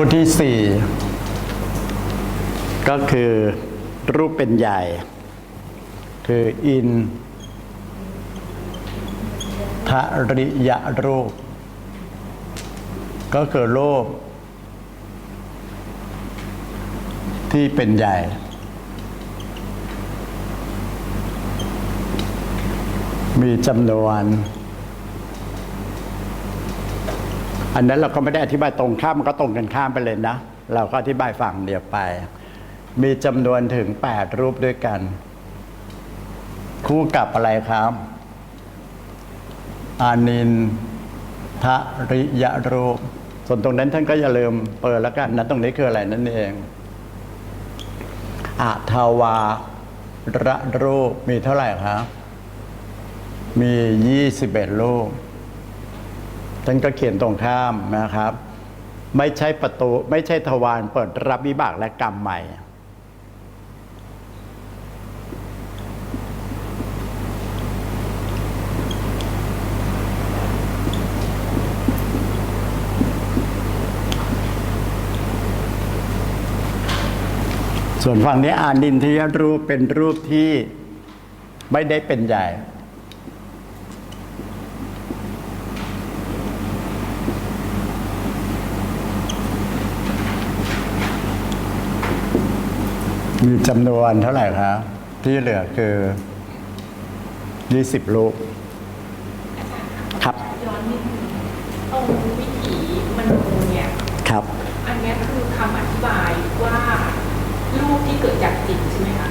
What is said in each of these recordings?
คู่ที่สี่ก็คือรูปเป็นใหญ่ คืออินทริยรูป ก็คือรูป ที่เป็นใหญ่ มีจำนวน อันนั้นเราก็ไม่ได้อธิบายตรงข้ามมันก็ตรงกันข้ามไปเลยนะ เราก็อธิบายฝั่งเดียวไป มีจำนวนถึง 8 รูปด้วยกัน คู่กับอะไรครับอานินทริยรูป ส่วนตรงนั้นท่านก็อย่าลืมเปิดแล้วกันนะตรงนี้คืออะไรนั่นเองอาทาวาระรูปมีเท่าไหร่ครับมี 21 รูป ท่านก็เขียนตรงข้ามนะครับ ไม่ใช่ประตูไม่ใช่ทวารเปิดรับวิบากและกรรมใหม่ ส่วนฝั่งนี้อานินทยรูปเป็นรูปที่ไม่ได้เป็นใหญ่ มีจำนวนเท่าไหร่ครับที่เหลือคือ 20รูปครับ ย้อนนิดนึงตรงวิถีมโนเนี่ย ครับ อันเนี้ยคือคำอธิบายว่ารูปที่เกิดจากจิตใช่ไหมคะ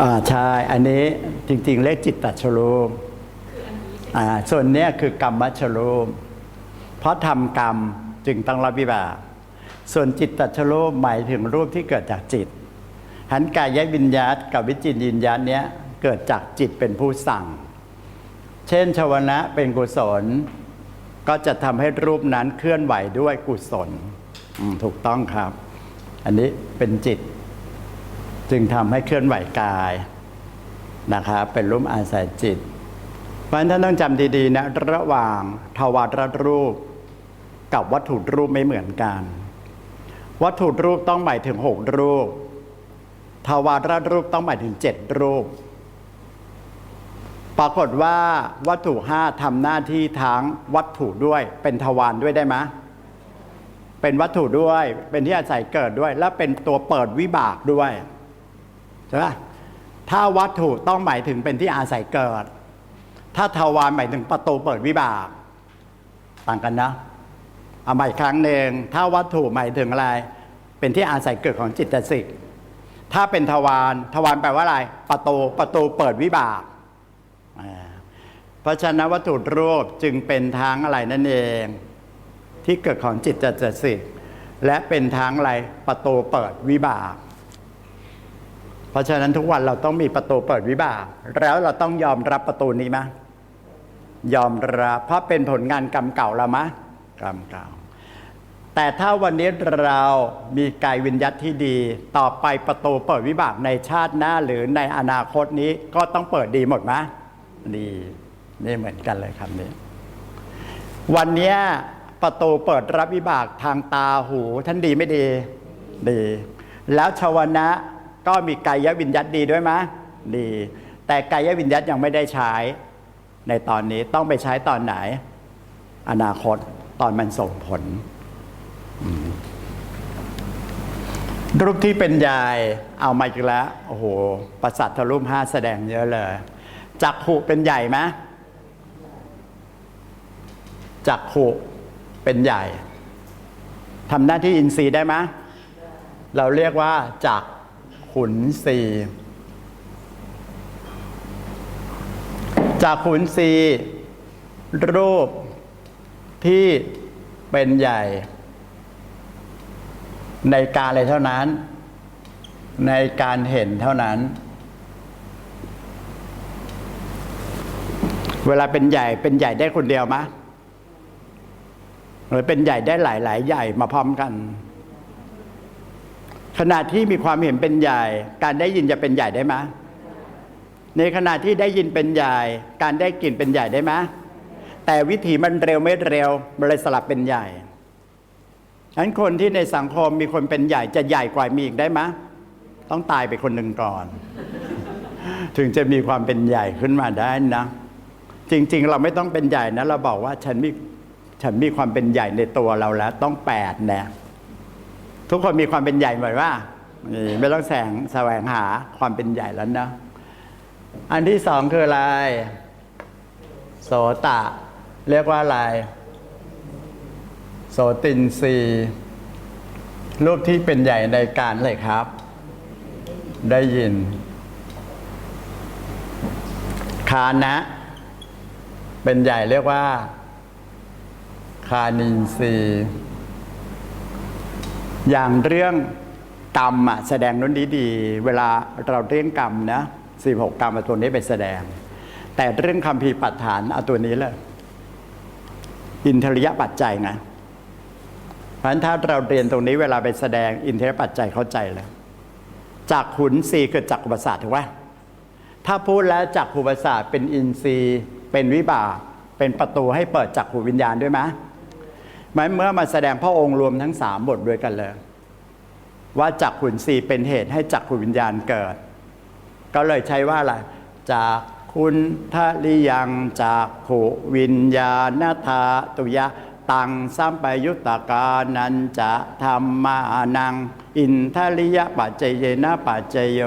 อ่าใช่ อันนี้จริง ๆ เลขจิตตัชรูปคืออันนี้ใช่ไหมอ่าส่วนเนี้ยคือกรรมมัชรูป เพราะทำกรรมจึงต้องรับวิบาก ส่วนจิตตัชรูปหมายถึงรูปที่เกิดจากจิต หันกายวิญญาตกับวิจิตวิญญาณเนี้ยเกิดจากจิตเป็นผู้สั่ง เช่นชวนะเป็นกุศล ก็จะทำให้รูปนั้นเคลื่อนไหวด้วยกุศลถูกต้องครับ อันนี้เป็นจิต จึงทำให้เคลื่อนไหวกายนะครับเป็นรูปอาศัยจิต เพราะฉะนั้นท่านต้องจำดีๆนะระหว่างทวารรูป กับวัตถุรูปไม่เหมือนกัน วัตถุรูปต้องหมายถึงหกรูป ทวารรูปต้องหมายถึงเจ็ดรูป ปรากฏว่าวัตถุห้าทำหน้าที่ทั้งวัตถุด้วยเป็นทวารด้วยได้ไหมเป็นวัตถุด้วยเป็นที่อาศัยเกิดด้วย และเป็นตัวเปิดวิบากด้วยใช่ไหมถ้าวัตถุต้องหมายถึงเป็นที่อาศัยเกิด ถ้าทวารหมายถึงประตูเปิดวิบาก ต่างกันนะเอาใหม่ครั้งหนึ่งถ้าวัตถุหมายถึงอะไร เป็นที่อาศัยเกิดของจิตสิก ถ้าเป็นทวารทวารแปลว่าอะไร ประตูประตูเปิดวิบากเพราะฉะนั้นวัตถุรูปจึงเป็นทางอะไรนั่นเอง ที่เกิดของจิตจสิกและเป็นทางอะไรประตูเปิดวิบาก เพราะฉะนั้นทุกวันเราต้องมีประตูเปิดวิบาก แล้วเราต้องยอมรับประตูนี้ไหมยอมรับเพราะเป็นผลงานกรรมเก่าเรามกรรมเก่า แต่ถ้าวันนี้เรามีกายวิญญาตที่ดี ต่อไปประตูเปิดวิบากในชาติหน้าหรือในอนาคตนี้ก็ต้องเปิดดีหมดไหมดีนี่เหมือนกันเลยคำนี้ วันนี้ประตูเปิดรับวิบากทางตาหู ท่านดีไม่ดีดี แล้วชาวนะก็มีกายวิญญาตดีด้วยไหมดี แต่กายวิญญาตยังไม่ได้ใช้ในตอนนี้ต้องไปใช้ตอนไหน อนาคตตอนมันส่งผล รูปที่เป็นใหญ่เอามาอีกแล้ว โอ้โห ประสัททรูปห้าแสดงเยอะเลย จักขุเป็นใหญ่ไหมจักขุเป็นใหญ่ทำหน้าที่อินทรีย์ได้ไหมเราเรียกว่าจักขุนสีจักขุนสีรูปที่เป็นใหญ่ ในการอะไรเท่านั้น ในการเห็นเท่านั้น เวลาเป็นใหญ่เป็นใหญ่ได้คนเดียวมะหรือเป็นใหญ่ได้หลายๆใหญ่มาพร้อมกัน ขณะที่มีความเห็นเป็นใหญ่ การได้ยินจะเป็นใหญ่ได้ไหมในขณะที่ได้ยินเป็นใหญ่ การได้กลิ่นเป็นใหญ่ได้ไหมแต่วิธีมันเร็วไม่เร็วมันเลยสลับเป็นใหญ่ ฉะนั้นคนที่ในสังคมมีคนเป็นใหญ่จะใหญ่กว่ามีอีกได้ไหมต้องตายไปคนหนึ่งก่อน ถึงจะมีความเป็นใหญ่ขึ้นมาได้นะ จริง ๆ เราไม่ต้องเป็นใหญ่นะ เราบอกว่าฉันมีฉันมีความเป็นใหญ่ในตัวเราแล้ว ต้องแปดแนะทุกคนมีความเป็นใหญ่หมดว่าไม่ต้องแสงแสวงหาความเป็นใหญ่แล้วนะอันที่สองคืออะไร โสตะ เรียกว่าอะไร โสตินรีรูปที่เป็นใหญ่ในการเลยครับ ได้ยิน คานะ เป็นใหญ่เรียกว่า คานินทรีอย่างเรื่องกรรมอะแสดงนู้นดีๆเวลาเราเรื่องกรรมนะสี่หกกรรมเอาตัวนี้ไปแสดง แต่เรื่องคำพีปัฏฐานเอาตัวนี้เลยอินทริยปัจจัยไง เพราะฉะนั้นถ้าเราเรียนตรงนี้เวลาไปแสดงอินเทรปัจจัยเข้าใจเลยจากขุนสีคือจักรประสาถูกไหมถ้าพูดแล้วจักขุประสาเป็นอินทรีย์เป็นวิบากเป็นประตูให้เปิดจักขุวิญญาณด้วยไหมมายเมื่อมาแสดงพระองค์รวมทั้งสามบทด้วยกันเลย ว่าจักขุนสีเป็นเหตุให้จักขุวิญญาณเกิด ก็เลยใช้ว่าอะไรจากคุณทะลิยังจากขุวิญญาณธาตุยะ ตังสัมปยุตตากานันจะธรรมานัง อินทะลิยะปัจเจเยนะปัจเจโย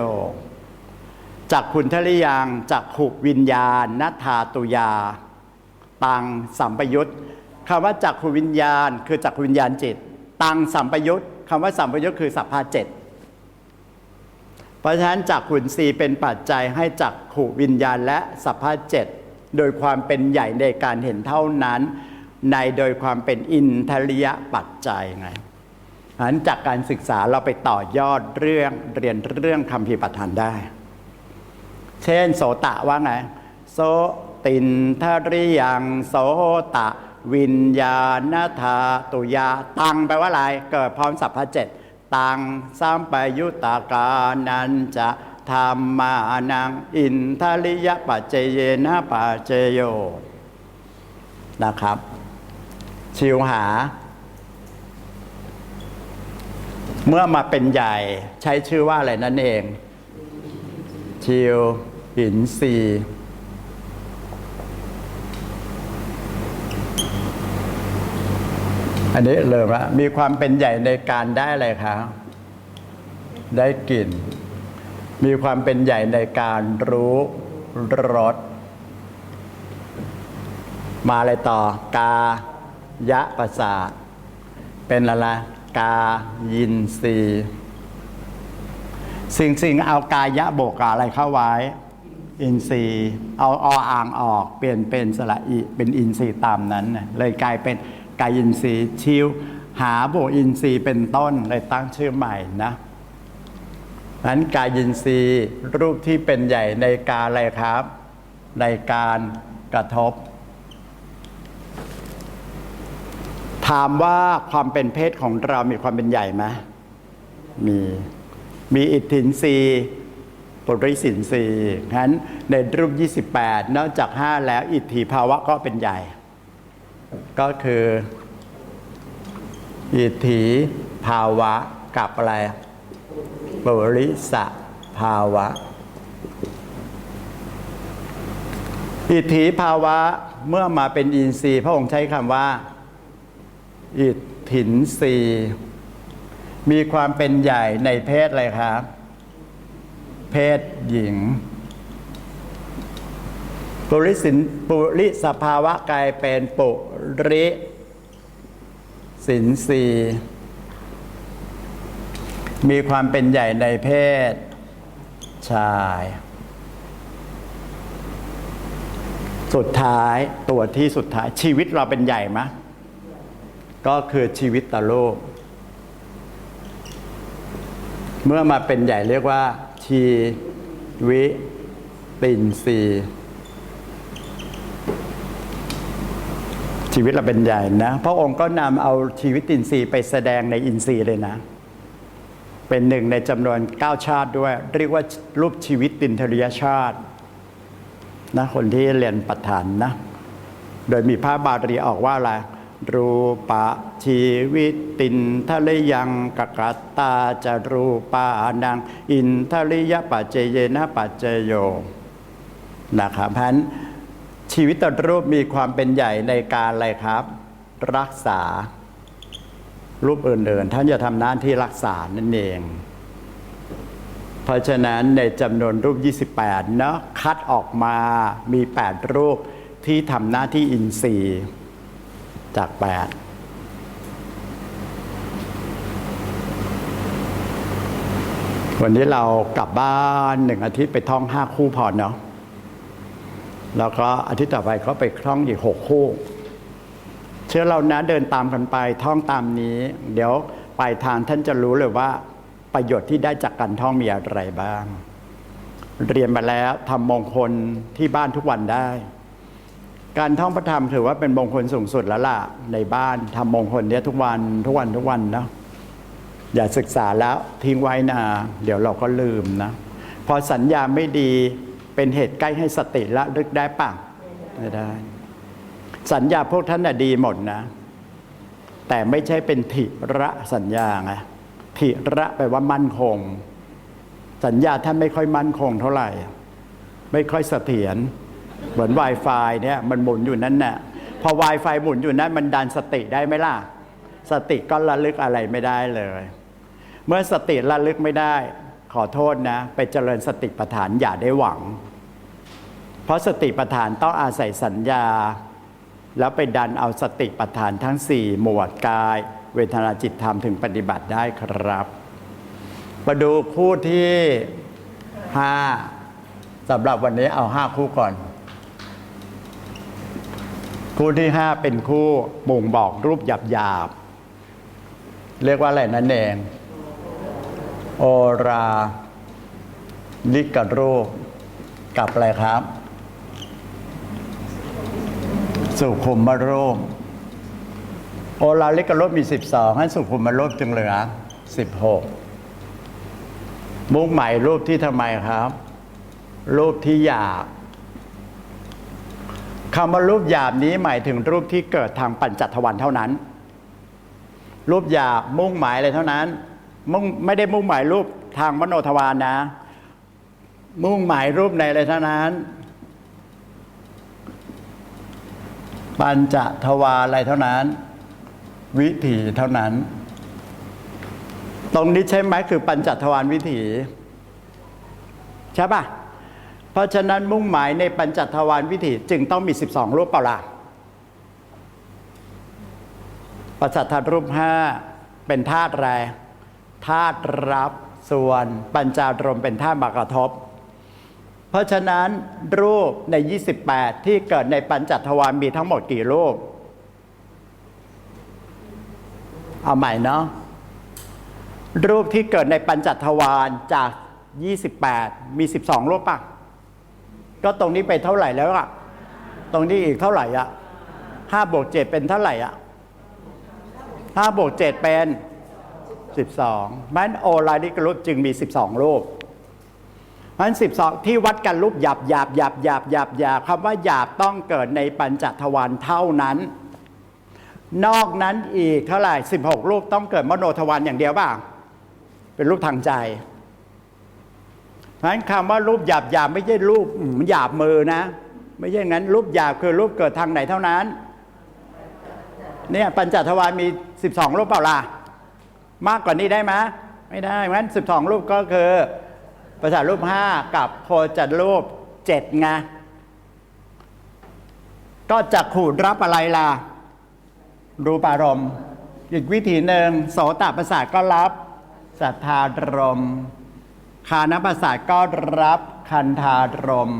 จากคุณทะลิยังจากขุวิญญาณนัธาตุยา ตังสัมปยุตคำว่าจักขุวิญญาณ คือจักขุวิญญาณจิต ตังสัมปยุตคำว่าสัมปยุตคือสัพพาเจ็ดเพราะฉะนั้นจักขุนสีเป็นปัจจัยให้จักขุวิญญาณและสัพพะเจ็ดโดยความเป็นใหญ่ในการเห็นเท่านั้น ในโดยความเป็นอินทริยปัจจัยไงฉะนั้นจากการศึกษาเราไปต่อยอดเรื่องเรียนเรื่องคำพีปัฏฐานได้ เช่น โสตะว่าไง โสตินทริยังโสตะ วิญญาณธาตุยา ตังแปลว่าอะไร เกิดพร้อมสัพพะเจ็ดตังสัมปยุตตากานันจะธรรมานัง อินทริยปัจเจเยนะปัจเจโยนะครับ ชิวหา เมื่อมาเป็นใหญ่ใช้ชื่อว่าอะไรนั่นเอง ชิวหินซีอันนี้เริ่มละมีความเป็นใหญ่ในการได้อะไรคะได้กลิ่น มีความเป็นใหญ่ในการรู้รสมาอะไรต่อกา ยะประสาท เป็นอะไรกายินรีสิ่งสิ่งเอากายะโบกกาอะไรเข้าไว้ อินทรีย์เอาออ่างออกเปลี่ยนเป็นสระอิเป็นอินทรีย์ตามนั้นนะเลยกลายเป็นกายอินทรีย์ชิวหาโบกอินทรีย์เป็นต้นเลยตั้งชื่อใหม่นะนั้นกายอินทรีย์รูปที่เป็นใหญ่ในการอะไรครับ ในการกระทบ ถามว่าความเป็นเพศของเรามีความเป็นใหญ่ไหมมี มีอิทธินรีย์ปริสินรีงั้นในรูป 28 นอกจาก 5 แล้วอิทธิภาวะก็เป็นใหญ่ ก็คือ อิทธิภาวะกับอะไรปริสภาวะ อิทธิภาวะเมื่อมาเป็นอินทรีย์พระองค์ใช้คำว่า อิทธินรีมีความเป็นใหญ่ในเพศอะไรครับ เพศหญิง ปุริสินปุริสภาวะกายเป็นปุริสินรีมีความเป็นใหญ่ในเพศชาย สุดท้ายตัวที่สุดท้ายชีวิตเราเป็นใหญ่ไหม ก็คือชีวิตตโลก เมื่อมาเป็นใหญ่เรียกว่า ชีวิตินทรีชีวิตเราเป็นใหญ่นะพระองค์ก็นำเอาชีวิตอินทรีย์ไปแสดงในอินทรีย์เลยนะ เป็นหนึ่งในจำนวน9ชาติด้วย เรียกว่ารูปชีวิตตินทริยชาตินะคนที่เรียนปัฐานนะ โดยมีพระบาลีออกว่าอะไร รูปะชีวิตตินทะเลยังกะกัตตาจะรูปานัง อินทะริยปัจเจเยนะปัจเจโยนะครับเพราะนั้นชีวิตตรูปมีความเป็นใหญ่ในการอะไรครับ รักษา รูปอื่นๆ ท่านจะทำหน้าที่รักษานั่นเอง เพราะฉะนั้นในจำนวนรูป 28 เนาะคัดออกมามี 8 รูปที่ทำหน้าที่อินทรีย์ จาก 8 วันนี้เรากลับบ้านหนึ่งอาทิตย์ไปท่อง5คู่พอเนาะแล้วก็อาทิตย์ต่อไปก็ไปท่องอีก6คู่ เชื่อเรานะเดินตามกันไปท่องตามนี้ เดี๋ยวปลายทางท่านจะรู้เลยว่าประโยชน์ที่ได้จากการท่องมีอะไรบ้าง เรียนมาแล้วทำมงคลที่บ้านทุกวันได้ การท่องพระธรรมถือว่าเป็นมงคลสูงสุดแล้วล่ะในบ้านทำมงคลเนี้ยทุกวันทุกวันทุกวันนะอย่าศึกษาแล้วทิ้งไว้นะเดี๋ยวเราก็ลืมนะ พอสัญญาไม่ดีเป็นเหตุใกล้ให้สติละลึกได้ป่ะไม่ได้ สัญญาพวกท่านน่ะดีหมดนะ แต่ไม่ใช่เป็นถิระสัญญาไงถิระแปลว่ามั่นคง สัญญาท่านไม่ค่อยมั่นคงเท่าไหร่ ไม่ค่อยเสถียร เหมือน Wi-Fi เนี่ยมันหมุนอยู่นั่นน่ะพอ Wi-Fi หมุนอยู่นั้นมันดันสติได้ไหมล่ะ สติก็ระลึกอะไรไม่ได้เลย เมื่อสติระลึกไม่ได้ ขอโทษนะ ไปเจริญสติปัฏฐานอย่าได้หวัง เพราะสติปัฏฐานต้องอาศัยสัญญา แล้วไปดันเอาสติปัฏฐานทั้ง 4 หมวดกาย เวทนาจิตธรรมถึงปฏิบัติได้ครับมาดูคู่ที่ 5สำหรับวันนี้เอา 5 คู่ก่อน คู่ที่5เป็นคู่บ่งบอกรูปหยาบๆเรียกว่าอะไรนั่นเองโอราลิกรูปกับอะไรครับ สุขุมมรูปโอลาลิกรูปมี 12ให้สุขุมมรูปจึงเหลือ 16 มุ่งหมายรูปที่ทำไมครับ รูปที่หยาบ คำว่ารูปหยาบนี้หมายถึงรูปที่เกิดทางปัญจัตวันเท่านั้น รูปหยาบมุ่งหมายอะไรเท่านั้นมุ่งไม่ได้มุ่งหมายรูปทางมโนทวารนะ มุ่งหมายรูปในอะไรเท่านั้น ปัญจทวารอะไรเท่านั้น วิถีเท่านั้น ตรงนี้ใช่ไหมคือปัญจทวารวิถีใช่ปะ เพราะฉะนั้นมุ่งหมายในปัญจทวารวิถีจึงต้องมี 12 รูปเปล่าล่ะประสัทธารูปห้าเป็นธาตุแรธาตุรับส่วนปัญจารมณ์เป็นธาตุมากระทบ เพราะฉะนั้นรูปใน 28 ที่เกิดในปัญจทวารมีทั้งหมดกี่รูป เอาใหม่เนาะรูปที่เกิดในปัญจทวารจาก 28 มี 12 รูปปะ ก็ตรงนี้ไปเท่าไหร่แล้วอะตรงนี้อีกเท่าไหร่อะ5บวก7เป็นเท่าไหร่อะ5บวก7เป็น12มันโอลาลิกรูปจึงมี12รูปมัน12ที่วัดกันรูปหยาบหยาบหยาบหยาบหยาบหยาบคำว่าหยาบต้องเกิดในปัญจทวารเท่านั้น นอกนั้นอีกเท่าไหร่16รูปต้องเกิดมโนทวารอย่างเดียวป่ะเป็นรูปทางใจ เพราะฉะนั้นคำว่ารูปหยาบหยาบไม่ใช่รูปหยาบมือนะ ไม่ใช่งั้น รูปหยาบคือรูปเกิดทางไหนเท่านั้น เนี่ยปัญจทวารมี 12 รูปเปล่าล่ะมากกว่านี้ได้ไหมไม่ได้เพราะฉะนั้น 12 รูปก็คือภาษารูป 5 กับโคจัดรูป7ไงก็จะขูดรับอะไรล่ะ รูปารมณ์ อีกวิธีหนึ่งโสตประสาทก็รับสัทธารมณ์ คานประสาทก็รับคันธารม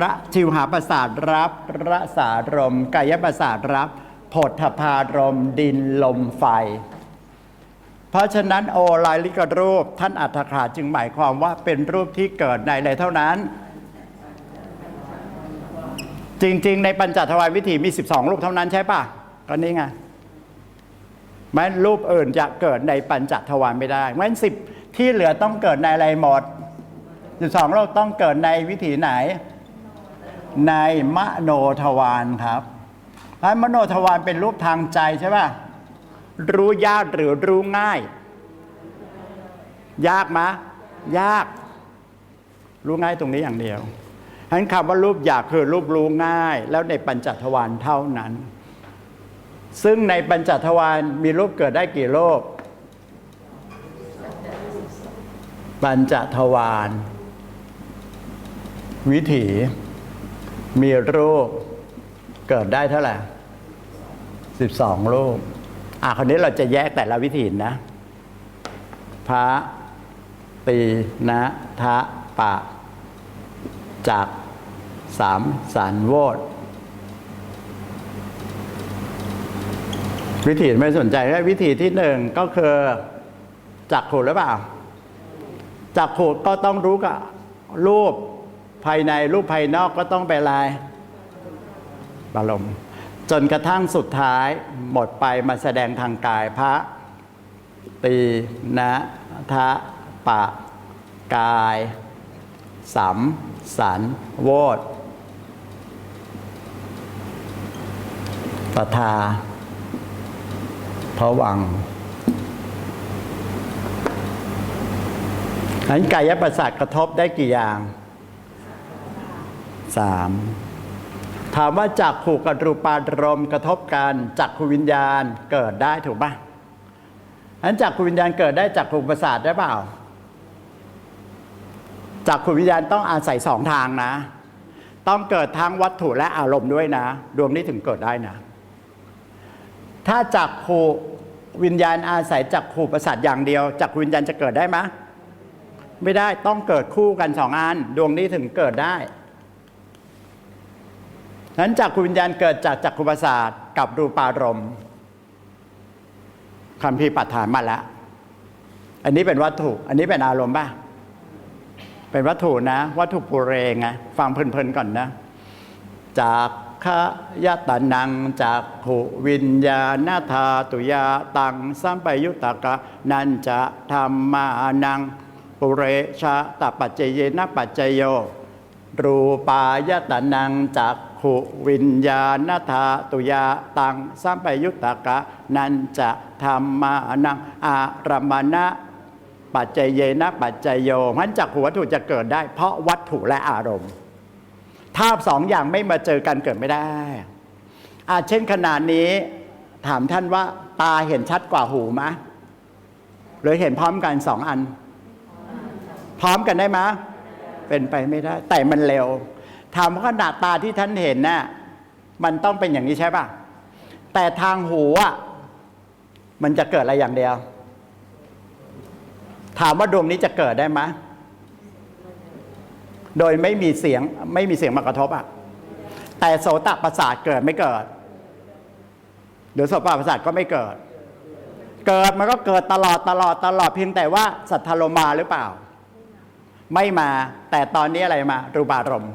ระชิวหาประสาทรับระสารมกายประสาทรับโผฏฐพารมดินลมไฟ เพราะฉะนั้นโอลายลิกรูปท่านอัฏฐขาจึงหมายความว่าเป็นรูปที่เกิดในอะไรเท่านั้น จริง ๆ ในปัญจทวารวิถีมี 12 รูปเท่านั้นใช่ปะก็นี่ไงแม้รูปอื่นจะเกิดในปัญจทวารไม่ได้แม้สิบ ที่เหลือต้องเกิดในอะไรหมด12รูปต้องเกิดในวิถีไหน ในมโนทวารครับเพให้มโนทวารเป็นรูปทางใจใช่ป่ะ รู้ยากหรือรู้ง่าย ยากมะ ยาก รู้ง่ายตรงนี้อย่างเดียวฉะนั้นคำว่ารูปอยากคือรูปรู้ง่าย แล้วในปัญจทวารเท่านั้น ซึ่งในปัญจทวารมีรูปเกิดได้กี่รูป ปัญจทวารวิถีมีรูปเกิดได้เท่าไหร่สิบสองรูป อะคราวนี้เราจะแยกแต่ละวิถีนะ พระ ตีนะทะปะจักสามสันโวดวิธีไม่สนใจแค่วิธีที่หนึ่งก็คือจักขูหรือเปล่า จักขูก็ต้องรู้กับรูปภายในรูปภายนอกก็ต้องเป็นลายบารมณ์จนกระทั่งสุดท้ายหมดไปมาแสดงทางกายพระ ตีนะทะปะ กายสัมสันโวดปทาพระวัง นั้นกายประสาทกระทบได้กี่อย่างสามถามว่าจักขู่กับรูปารมณ์กระทบกันจักขูวิญญาณเกิดได้ถูกปะนั้นจักขูวิญญาณเกิดได้จักขูประสาทได้เปล่าจักขูวิญญาณต้องอาศัยสองทางนะ ต้องเกิดทั้งวัตถุและอารมณ์ด้วยนะ ดวงนี้ถึงเกิดได้นะ ถ้าจักขูวิญญาณอาศัยจักขูประสาทอย่างเดียวจักขูวิญญาณจะเกิดได้ไหม ไม่ได้ต้องเกิดคู่กันสองอันดวงนี้ถึงเกิดได้นั้นจักขูวิญญาณเกิดจากจักขูประสาทกับรูปารมณ์คำพีปัฏฐานมาแล้ว อันนี้เป็นวัตถุ อันนี้เป็นอารมณ์ป่ะ เป็นวัตถุนะ วัตถุปุเรงไงฟังเพลินๆก่อนนะ จากขยตานังจากขูวิญญาณธาตุยาตังสัมปยุตตกะ นันจะธรรมานัง ปุเรชะตปัจเจเยนะปัจเจโย รูปายตนังจากขูวิญญาณธาตุยาตังสัมปยุตตกะ นันจะธรรมานังอารมณะปัจเจเยนะปัจจโยงั้นจากหัววัตถุจะเกิดได้ เพราะวัตถุและอารมณ์ ถ้าสองอย่างไม่มาเจอกันเกิดไม่ได้อาเช่นขนาดนี้ถามท่านว่าตาเห็นชัดกว่าหูไหมหรือเห็นพร้อมกันสองอัน พร้อมกันได้ไหมเป็นไปไม่ได้ แต่มันเร็วถามว่าขนาดตาที่ท่านเห็นน่ะมันต้องเป็นอย่างนี้ใช่ป่ะ แต่ทางหูอะมันจะเกิดอะไรอย่างเดียว ถามว่าดวงนี้จะเกิดได้ไหมโดยไม่มีเสียงไม่มีเสียงมากระทบอะแต่โสตประสาทเกิดไม่เกิดหรือโสตประสาทก็ไม่เกิด เกิดมันก็เกิดตลอดตลอดตลอดเพียงแต่ว่าสัทธโลมาหรือเปล่า ไม่มาแต่ตอนนี้อะไรมา รูปารมณ์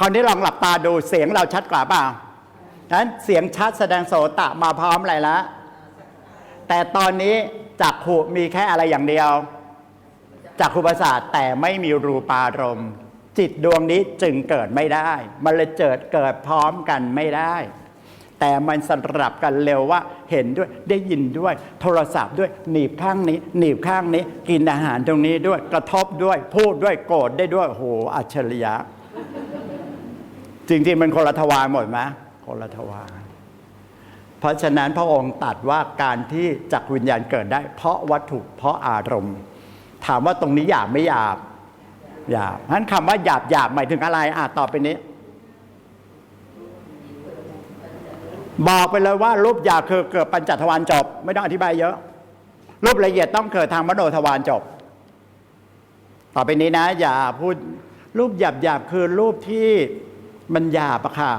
คราวนี้ลองหลับตาดูเสียงเราชัดกว่าเปล่านั้นเสียงชัดแสดงโสตะมาพร้อมอะไรแล้วแต่ตอนนี้จักขุมีแค่อะไรอย่างเดียวจักขุประสาทแต่ไม่มีรูปารมณ์จิตดวงนี้จึงเกิดไม่ได้ มันเลยเกิดเกิดพร้อมกันไม่ได้ แต่มันสลับกันเร็วว่าเห็นด้วยได้ยินด้วย โทรศัพท์ด้วยหนีบข้างนี้ หนีบข้างนี้ กินอาหารตรงนี้ด้วยกระทบด้วย พูดด้วยโกรธได้ด้วยโอ้โหอัจฉริยะ จริงๆมันคนละทวารหมดไหมคนละทวารเพราะฉะนั้นพระองค์ตัดว่าการที่จักวิญญาณเกิดได้ เพราะวัตถุเพราะอารมณ์ ถามว่าตรงนี้หยาบไม่หยาบหยาบเพราะฉะนั้นคำว่าหยาบหยาบหมายถึงอะไรอะต่อไปนี้ บอกไปเลยว่ารูปหยาบคือเกิดปัญจทวารจบ ไม่ต้องอธิบายเยอะ รูปละเอียดต้องเกิดทางมโนทวารจบ ต่อไปนี้นะ อย่าพูดรูปหยาบหยาบคือรูปที่มันหยาบอะค่ะ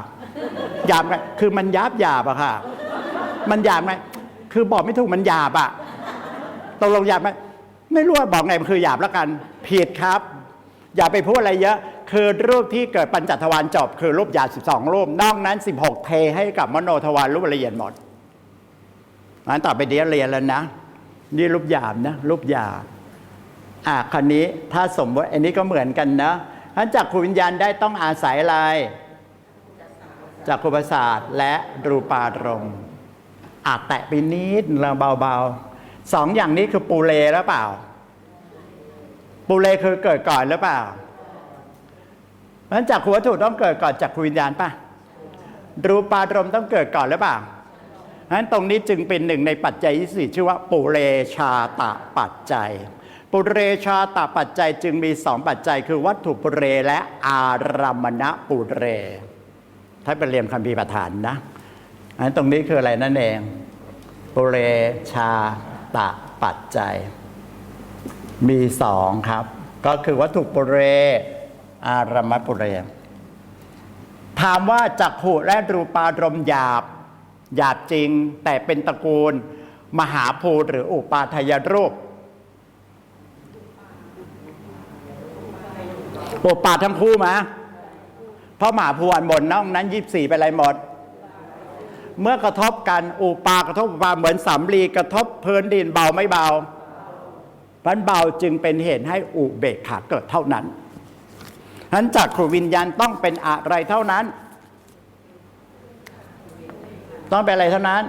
หยาบไงคือมันยาบหยาบอะค่ะ มันหยาบไหมคือบอกไม่ถูกมันหยาบอะตกลงหยาบไหมไม่รู้ว่าบอกไงมันคือหยาบแล้วกันผิดครับ อย่าไปพูดอะไรเยอะ คือรูปที่เกิดปัญจทวารจบ คือรูปหยาบ12 รูป นอกนั้น 16 เทให้กับมโนทวารรูปละเอียดหมดงั้นต่อไปเดี๋ยวเรียนแล้วนะ นี่รูปหยาบนะรูปหยาบอะคันนี้ถ้าสมมติอันนี้ก็เหมือนกันนะท่านจากขูวิญญาณได้ต้องอาศัยอะไรจักขุประสาทและรูปารมณ์อาจแตะไปนิดเราเบาๆสองอย่างนี้คือปูเลหรือเปล่า ปูเลคือเกิดก่อนหรือเปล่า ราะฉะนั้นจักขวัตถุต้องเกิดก่อนจักขวิญญาณป่ะรูปารมณ์ต้องเกิดก่อนหรือเปล่าเพราะฉะนั้นตรงนี้จึงเป็นหนึ่งในปัจจัยที่สี่ชื่อว่า ปุเรชาตะปัจจัย ปุเรชาตะปัจจัยจึงมีสองปัจจัย คือวัตถุปุเรและอารามณปุเร ถ้าไปเรียนคำพีประธานนะอันนนตรงนี้คืออะไรนั่นเอง ปุเรชาตะปัจจัย มีสองครับ ก็คือวัตถุปุเร อารมปุเรถามว่าจักขุและรูปารมหยาบ หยาบจริง แต่เป็นตระกูล มหาภูหรืออุปาทายรูปอุปาทั้งคู่มะเพราะมหาภูอันบนนอกนั้นยี่สี่ไปอะไรหมด เมื่อกระทบกันอุปากระทบอุปาเหมือนสำลีกระทบพื้นดินเบาไม่เบาพันเบาจึงเป็นเหตุให้อุเบกขาเกิดเท่านั้น นั้นจากขูวิญญาณต้องเป็นอะไรเท่านั้น ต้องเป็นอะไรเท่านั้น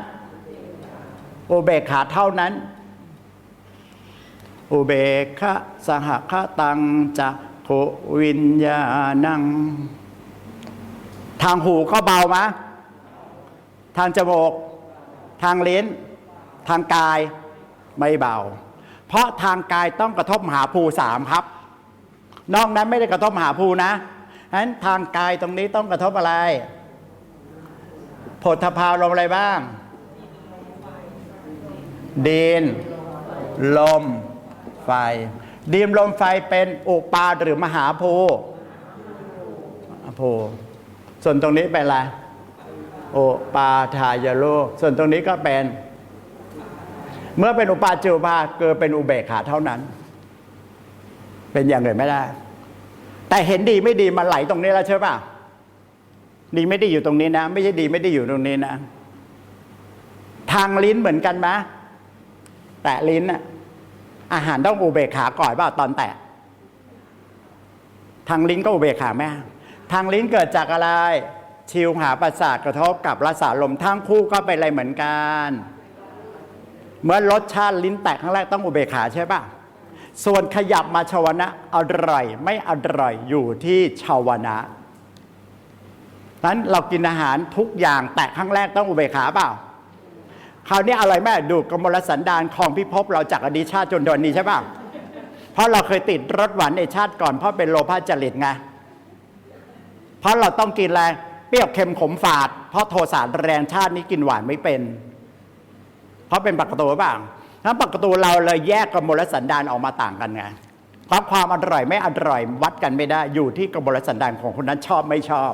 อุเบกขาเท่านั้นอุเบกขะสหคตังจะโควิญญาณัง ทางหูก็เบามะ ทางจมูก ทางลิ้น ทางกายไม่เบา เพราะทางกายต้องกระทบมหาภูสามครับ นอกนั้นไม่ได้กระทบมหาภูนะฉะนั้นทางกายตรงนี้ต้องกระทบอะไรโพธพาวลมอะไรบ้าง ดิน ลม ไฟ ดินลมไฟเป็นอุปาหรือมหาภูภูส่วนตรงนี้เป็นอะไรโอปาทายโลส่วนตรงนี้ก็เป็น เมื่อเป็นอุปาจิวปาเกิดเป็นอุเบกขาเท่านั้น เป็นอย่างอื่นไม่ได้ แต่เห็นดีไม่ดีมันไหลตรงนี้แล้วใช่ป่ะดีไม่ดีอยู่ตรงนี้นะ ไม่ใช่ดีไม่ได้อยู่ตรงนี้นะ ทางลิ้นเหมือนกันไหมแตะลิ้นอะอาหารต้องอุเบกขาก่อนเปล่าตอนแตะ ทางลิ้นก็อุเบกขาไหมทางลิ้นเกิดจากอะไร ชิวหาประสาทกระทบกับรสาลมทั้งคู่ก็เป็นอะไรเหมือนกัน เมื่อรสชาติลิ้นแตกครั้งแรกต้องอุเบกขาใช่ปะ ส่วนขยับมาชาวนะอร่อยไม่อร่อยอยู่ที่ชาวนะนั้นเรากินอาหารทุกอย่างแตะครั้งแรกต้องอุเบกขาเปล่าคราวนี้อร่อยแม่ดูดกมลสันดานของพิภพเราจากอดีตชาติจนเดยวนี้ใช่ป่ะเพราะเราเคยติดรสหวานในชาติก่อน เพราะเป็นโลภะจริตไงเพราะเราต้องกินอะไรเปรี้ยวเค็มขมฝาด เพราะโทสะแรงชาตินี้กินหวานไม่เป็น เพราะเป็นปกติบ้าง นั้นปรกติเราเลยแยกกมลสันดานออกมาต่างกันไงเพราะความอร่อยไม่อร่อยวัดกันไม่ได้ อยู่ที่กมลสันดานของคนนั้นชอบไม่ชอบ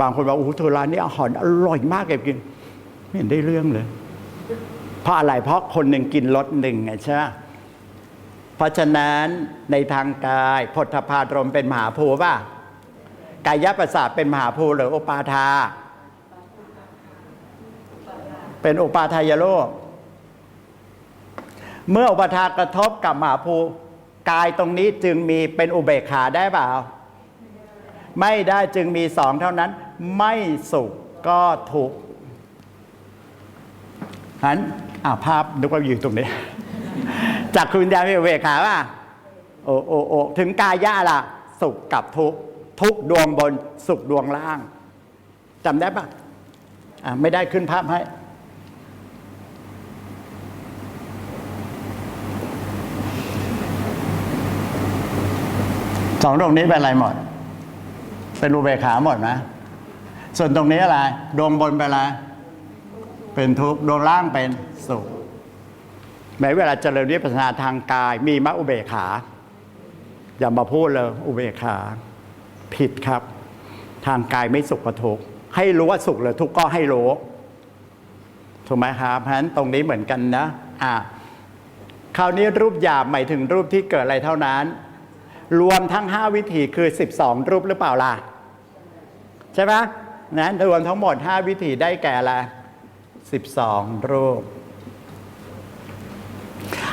บางคนบอกโอ้โหเธอร้านนี้อาหารอร่อยมากเลยกิน ไม่เห็นได้เรื่องเลย เพราะอะไรเพราะคนหนึ่งกินรสหนึ่งไงใช่ไหมเพราะฉะนั้นในทางกายพธพารมเป็นมหาภูป่ะกายประสาทเป็นมหาภูหรือโอปาทา เป็นโอปาทายโลก เมื่ออุปทากระทบกับมหาภูกายตรงนี้จึงมีเป็นอุเบกขาได้เปล่า ไม่ได้จึงมีสองเท่านั้น ไม่สุขก็ทุกข์หันอ่าภาพนึกว่าอยู่ตรงนี้ จากคุณยายมีอุเบกขาป่ะโอโอโอถึงกายะล่ะ สุขกับทุกข์ทุกดวงบนสุขดวงล่างจำได้ปะอ่าไม่ได้ขึ้นภาพให้ สองตรงนี้เป็นอะไรหมด เป็นอุเบกขาหมดไหมส่วนตรงนี้อะไรดวงบนเป็นอะไรเป็นทุกข์ดวงล่างเป็นสุขแม้เวลาเจริญวิปัสสนาทางกาย มีมรรคอุเบกขา อย่ามาพูดเลยอุเบกขา ผิดครับ ทางกายไม่สุขกับทุกข์ให้รู้ว่าสุขหรือทุกข์ก็ให้รู้ถูกไหมครับเพราะฉะนั้นตรงนี้เหมือนกันนะอะคราวนี้รูปหยาบหมายถึงรูปที่เกิดอะไรเท่านั้น รวมทั้ง 5 วิธีคือ 12 รูปหรือเปล่าล่ะ ใช่ไหมนั้นรวมทั้งหมด 5 วิธีได้แก่อะ12 รูป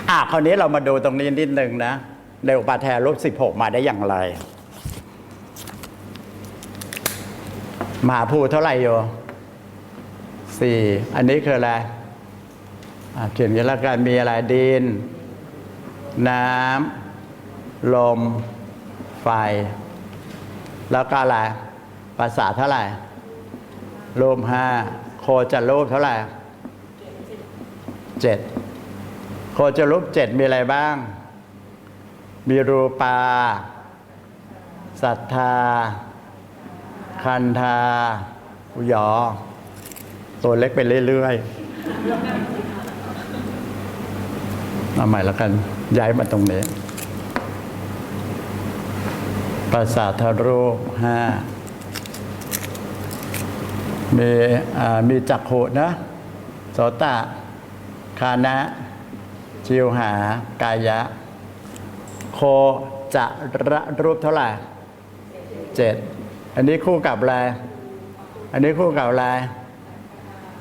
อะคราวนี้เรามาดูตรงนี้นิดหนึ่งนะในอุปาแทรูป 16 มาได้อย่างไรมหาภูเท่าไหร่โยสี่อันนี้คืออะไรอะเขียนกันล้วกันมีอะไรดิน น้ำ ลม ไฟ แล้วก็อะไรภาษาเท่าไหร่รูปห้าโคจะรูปเท่าไหร่เจ็ดโคจะรูปเจ็ดมีอะไรบ้าง มีรูปาศรัทธา คันธาอุยอ ตัวเล็กไปเรื่อยๆเอาใหม่แล้วกัน ย้ายมาตรงนี้ ประสาทรูปห้ามีมีจักขุนะโสตะคานะ ชิวหากายะ โคจะระรูปเท่าไหร่เจ็ดอันนี้คู่กับอะไร อันนี้คู่กับอะไร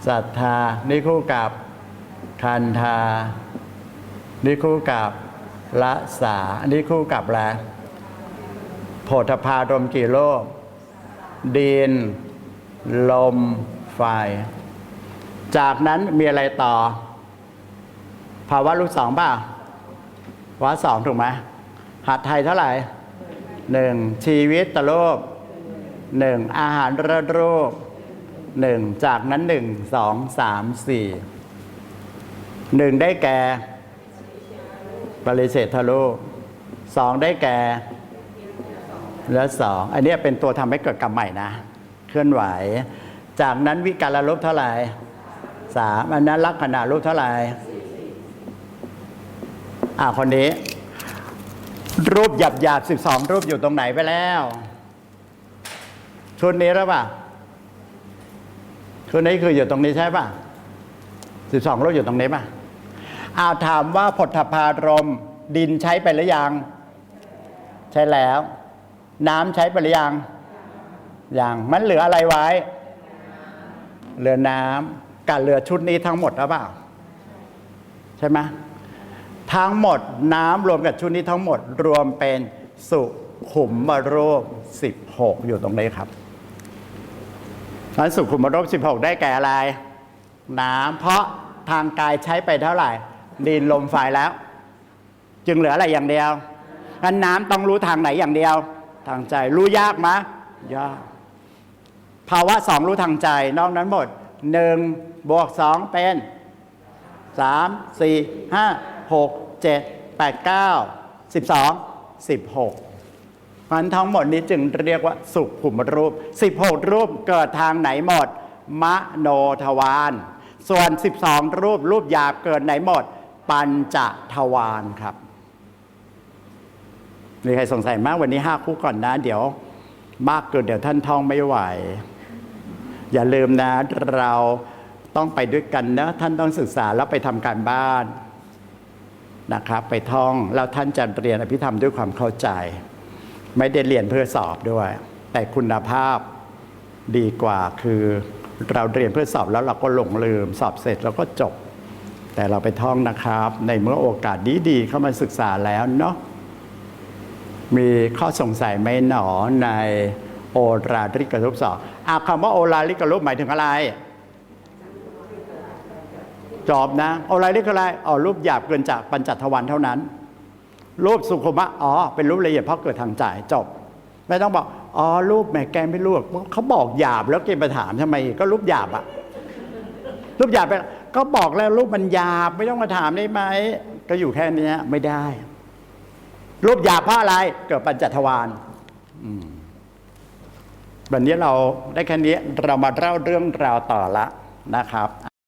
ศรัทธา นี่คู่กับคันธา นี่คู่กับละสาอันนี้คู่กับอะไร โผฏฐารมกี่โลก ดิน ลม ไฟ จากนั้นมีอะไรต่อ ภาวะลูกสองป่ะภาวะสองถูกไหมหัดไทยเท่าไหร่หนึ่งชีวิตตะโลกหนึ่งอาหารระโรคหนึ่งจากนั้นหนึ่งสองสามสี่หนึ่งได้แก่ ปริเศธโลกสองได้แก่ และสองอันนี้เป็นตัวทำให้เกิดกรรมใหม่นะ เคลื่อนไหว จากนั้นวิการลบเท่าไหร่สามอันนั้นลักษณะรูปเท่าไหร่อ่าคนนี้ รูปหยาบหยาบสิบสองรูปอยู่ตรงไหนไปแล้วชุดนี้แล้วป่ะชุดนี้คืออยู่ตรงนี้ใช่ป่ะสิบสองรูปอยู่ตรงนี้ป่ะอ้าวถามว่าผลทพารมดินใช้ไปหรือยัง ใช้แล้ว น้ำใช้ไปหรือยังยังมันเหลืออะไรไว้ เหลือน้ำกับเหลือชุดนี้ทั้งหมดหรือเปล่า ใช่ไหมทั้งหมดน้ำรวมกับชุดนี้ทั้งหมดรวมเป็นสุขุมมโรค16 อยู่ตรงนี้ครับนั้นสุขุมมโรค16 ได้แก่อะไร น้ำเพราะทางกายใช้ไปเท่าไหร่ ดินลมไฟแล้ว จึงเหลืออะไรอย่างเดียวงั้นน้ำต้องรู้ทางไหนอย่างเดียว ทางใจ รู้ยากไหมยาก ภาวะสองรู้ทางใจ นอกนั้นหมดหนึ่งบวกสองเป็นสามสี่ห้าหกเจ็ดแปดเก้าสิบสองสิบหกมันทั้งหมดนี้จึงเรียกว่าสุขุมรูป 16 รูปเกิดทางไหนหมด มโนทวารส่วน 12 รูปรูปหยาบเกิดไหนหมด ปัญจทวารครับ มีใครสงสัยมากวันนี้ห้าคู่ก่อนนะ เดี๋ยวมากเกินเดี๋ยวท่านท่องไม่ไหว อย่าลืมนะ เราต้องไปด้วยกันนะ ท่านต้องศึกษาแล้วไปทำการบ้านนะครับ ไปท่องแล้วท่านจะเรียนอภิธรรมด้วยความเข้าใจ ไม่ได้เรียนเพื่อสอบด้วย แต่คุณภาพดีกว่าคือเราเรียนเพื่อสอบแล้วเราก็หลงลืม สอบเสร็จเราก็จบ แต่เราไปท่องนะครับ ในเมื่อโอกาสดีๆเข้ามาศึกษาแล้วเนาะ มีข้อสงสัยไหมหนอในโอราลิกรูปสองอาคำว่าโอราลิกรูปหมายถึงอะไร จอบนะ โอราลิกอะไรอ๋อรูปหยาบเกินจากปัญจทวารเท่านั้น รูปสุขุมะอ๋อเป็นรูปละเอียดเพราะเกิดทางใจจบ ไม่ต้องบอกอ๋อรูปแม่แกไม่รู้เขาบอกหยาบแล้วเกมไปถามทำไม ก็รูปหยาบอะรูปหยาบไปก็บอกแล้วรูปมันหยาบไม่ต้องมาถามได้ไหมก็อยู่แค่นี้ไม่ได้ รูปหยาบเพราะอะไรเกิดปัญจทวารวันนี้เราได้แค่นี้เรามาเล่าเรื่องราวต่อละนะครับ